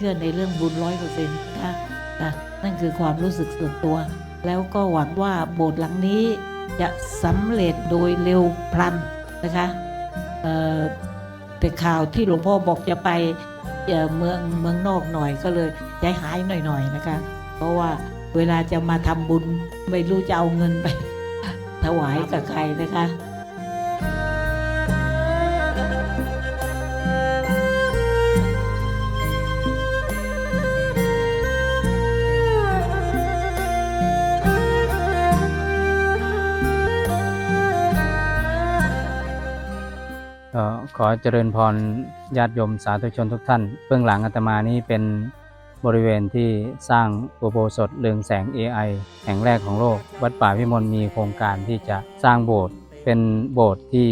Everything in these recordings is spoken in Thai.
ชื่อในเรื่องบุญร้อยเปอร์เซ็นต์ค่ะค่ะนั่นคือความรู้สึกส่วนตัว แล้วก็หวังว่าโบสถ์หลังนี้จะสำเร็จโดยเร็วพลันนะคะเอ่อแต่ข่าวที่หลวงพ่อบอกจะไปเอ่อเมืองเมืองนอกหน่อยก็เลยใจหายหน่อยๆนะคะ เพราะว่าเวลาจะมาทำบุญไม่รู้จะเอาเงินไป ถวายกับใครนะคะ ขอเจริญพรญาติโยมสาธุชนทุกท่าน เบื้องหลังอาตมานี้เป็นบริเวณที่สร้างอุโบสถเรืองแสง AI แห่งแรกของโลก วัดป่าพิมลมีโครงการที่จะสร้างโบสถ์เป็นโบสถ์ที่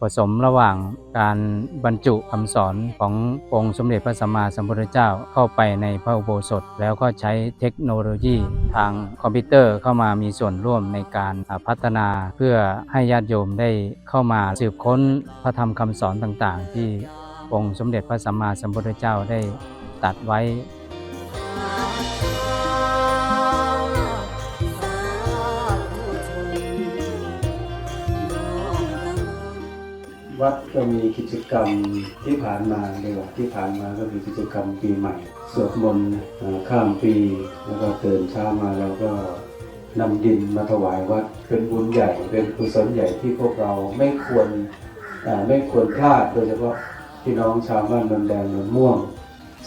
ผสมระหว่างการบรรจุคำสอนขององค์สมเด็จพระสัมมาสัมพุทธเจ้าเข้าไปในพระอุโบสถ แล้วก็ใช้เทคโนโลยีทางคอมพิวเตอร์เข้ามามีส่วนร่วมในการพัฒนา เพื่อให้ญาติโยมได้เข้ามาสืบค้นพระธรรมคำสอนต่างๆ ที่องค์สมเด็จพระสัมมาสัมพุทธเจ้าได้ตัดไว้ วัดก็มีกิจกรรมที่ผ่านมาเลยว่าที่ผ่านมาก็มีกิจกรรมปีใหม่ สวดมนต์ข้ามปี แล้วก็ตื่นเช้ามาเราก็นำดินมาถวายวัดเป็นบุญใหญ่เป็นกุศลใหญ่ที่พวกเราไม่ควรไม่ควรพลาดโดยเฉพาะพี่น้องชาวบ้านนนแดงนนม่วง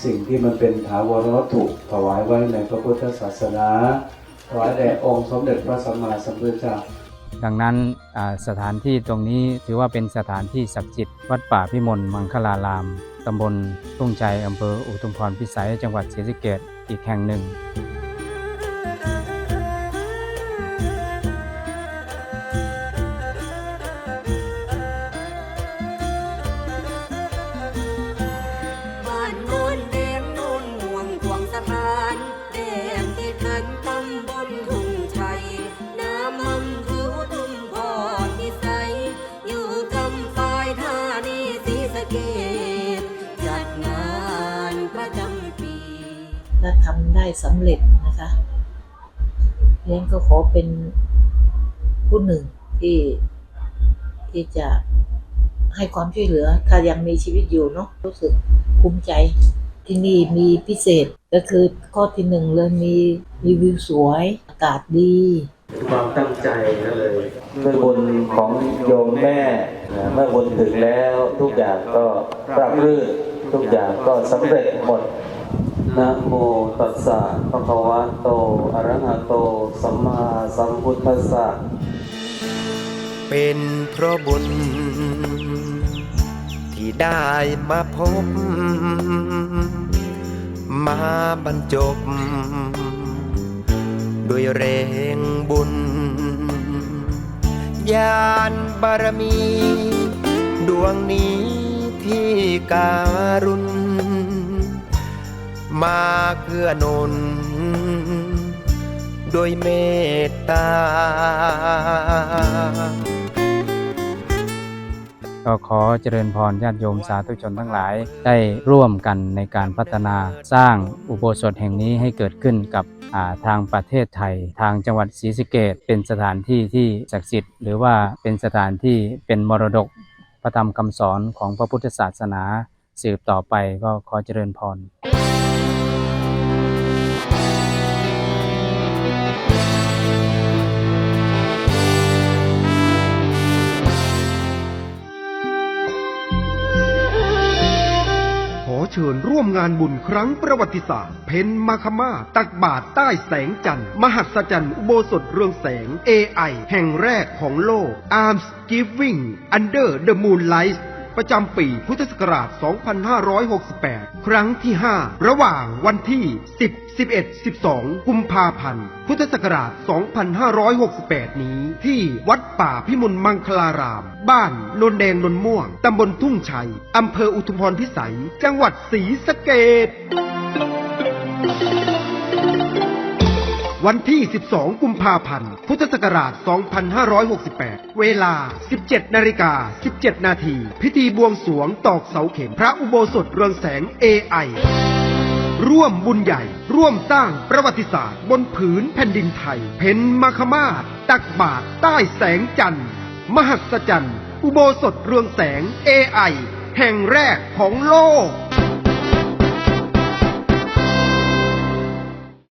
สิ่งที่มันเป็นถาวรวัตถุถวายไว้ในพระพุทธศาสนาถวายแด่องค์สมเด็จพระสัมมาสัมพุทธเจ้า ดังนั้นสถานที่ตรงนี้ถือว่าเป็นสถานที่ศักดิ์สิทธิ์วัดป่าพิมลมังคลาราม ตำบลทุ่งชัยอำเภออุทุมพรพิสัย จังหวัดศรีสะเกษอีกแห่งหนึ่ง ทำได้สำเร็จนะคะเรียนก็ขอเป็นผู้หนึ่งที่ที่จะให้ความช่วยเหลือ ถ้ายังมีชีวิตอยู่เนาะรู้สึกภูมิใจที่นี่มีพิเศษก็คือข้อที่หนึ่งเลยมีมีวิวสวยอากาศดี ความตั้งใจก็เลยด้วยบุญของโยมแม่เมื่อบุญถึงแล้วทุกอย่างก็ราบรื่นทุกอย่างก็สำเร็จหมด นะโมตัสสะภะคะวะโต อะระหะโต สัมมาสัมพุทธัสสะ เป็นเพราะบุญ ที่ได้มาพบ มาบรรจบ ด้วยแรงบุญ ญาณบารมี ดวงนี้ที่การุณ มาเกื้อนุนโดยเมตตา ก็ขอเจริญพรญาติโยมสาธุชนทั้งหลาย ได้ร่วมกันในการพัฒนาสร้างอุโบสถแห่งนี้ให้เกิดขึ้นกับาทางประเทศไทย ทางจังหวัดศรีสะเกษเป็นสถานที่ที่ศักดิ์สิทธิ์หรือว่าเป็นสถานที่เป็นมรดกพระธรรมคำสอนของพระพุทธศาสนาสืบต่อไปก็ขอเจริญพร ชิญร่วมงานบุญครั้งประวัติศาสตร์ เพนมาคามาตักบาทใต้แสงจันทร์ มหัศจรรย์อุโบสถเรืองแสง AI แห่งแรกของโลก Arms Giving Under the Moonlight ประจำปีพุทธศักราช 2568 ครั้งที่ 5 ระหว่างวันที่ 10 11 12 กุมภาพันธ์ พุทธศักราช 2568 นี้ ที่วัดป่าพิมลมังคลาราม บ้านนนแดงนนม่วง ตำบลทุ่งชัย อำเภออุทุมพรพิสัย จังหวัดศรีสะเกษ วันที่ 12 กุมภาพันธ์ พุทธศักราช 2568 เวลา 17 นาฬิกา 17 นาที พิธีบวงสวงตอกเสาเข็มพระอุโบสถเรืองแสง AI ร่วมบุญใหญ่ ร่วมสร้างประวัติศาสตร์ บนผืนแผ่นดินไทย เพนมาคมาศตักบาทใต้แสงจันทร์ มหัศจรรย์ อุโบสถเรืองแสง AI แห่งแรกของโลก